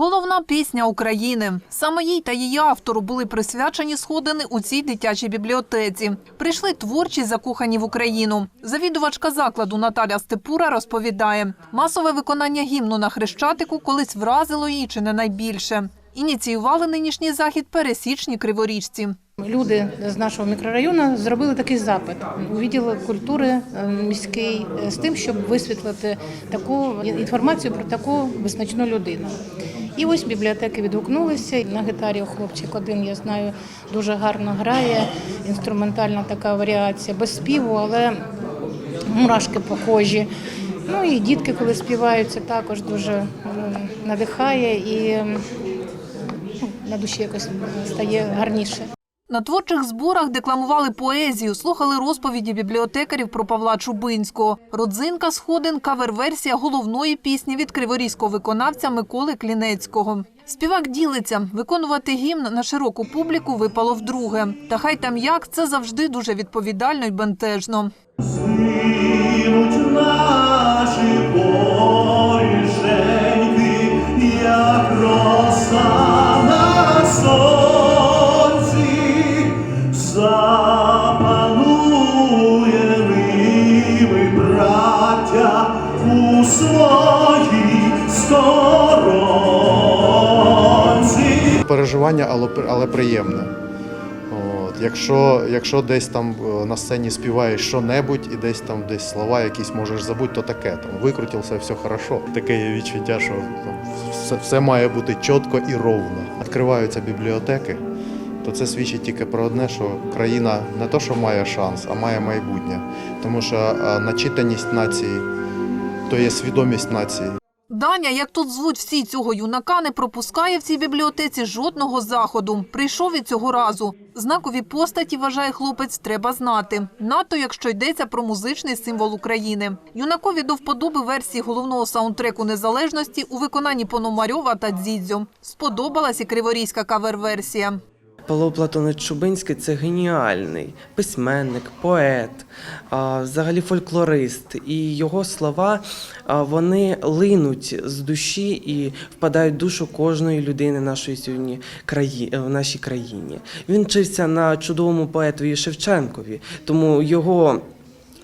Головна пісня України. Саме їй та її автору були присвячені сходини у цій дитячій бібліотеці. Прийшли творчі, закохані в Україну. Завідувачка закладу Наталя Степура розповідає, масове виконання гімну на Хрещатику колись вразило її чи не найбільше. Ініціювали нинішній захід пересічні криворіжці. Люди з нашого мікрорайону зробили такий запит у відділ культури е, міський е, з тим, щоб висвітлити таку інформацію про таку визначну людину. І ось бібліотеки відгукнулися. На гітарі хлопчик один, я знаю, дуже гарно грає. Інструментальна така варіація без співу, але мурашки похожі. Ну і дітки, коли співають, це також дуже надихає і ну, на душі якось стає гарніше. На творчих зборах декламували поезію, слухали розповіді бібліотекарів про Павла Чубинського. Родзинка сходин кавер-версія головної пісні від криворізького виконавця Миколи Клінецького. Співак ділиться, виконувати гімн на широку публіку випало вдруге. Та хай там як це завжди дуже відповідально й бентежно. Згинуть наші своїй сторонці. переживання, але, але приємне. От, якщо, якщо десь там е, на сцені співаєш що-небудь і десь там десь слова якісь можеш забути, то таке там викрутився, все хорошо. Таке є відчуття, що там, все, все має бути чітко і ровно. Відкриваються бібліотеки, то це свідчить тільки про одне, що країна не то, що має шанс, а має майбутнє. Тому що е, начитаність нації то є свідомість нації. Даня, як тут звуть всі цього юнака, не пропускає в цій бібліотеці жодного заходу. Прийшов і цього разу. Знакові постаті, вважає хлопець, треба знати. Надто, якщо йдеться про музичний символ України. Юнакові до вподоби версії головного саундтреку незалежності у виконанні Пономарьова та Дзідзьо. Сподобалась і криворізька кавер-версія. Павло Платонович Чубинський це геніальний письменник, поет, взагалі фольклорист. І його слова вони линуть з душі і впадають в душу кожної людини нашої сьогодні краї... в нашій країні. Він вчився на чудовому поетові Шевченкові, тому його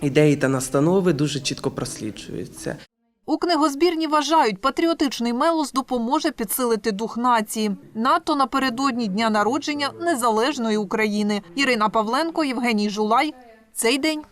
ідеї та настанови дуже чітко просліджуються. У книгозбірні вважають, патріотичний мелос допоможе підсилити дух нації. НАТО напередодні дня народження незалежної України. Ірина Павленко, Євгеній Жулай. Цей день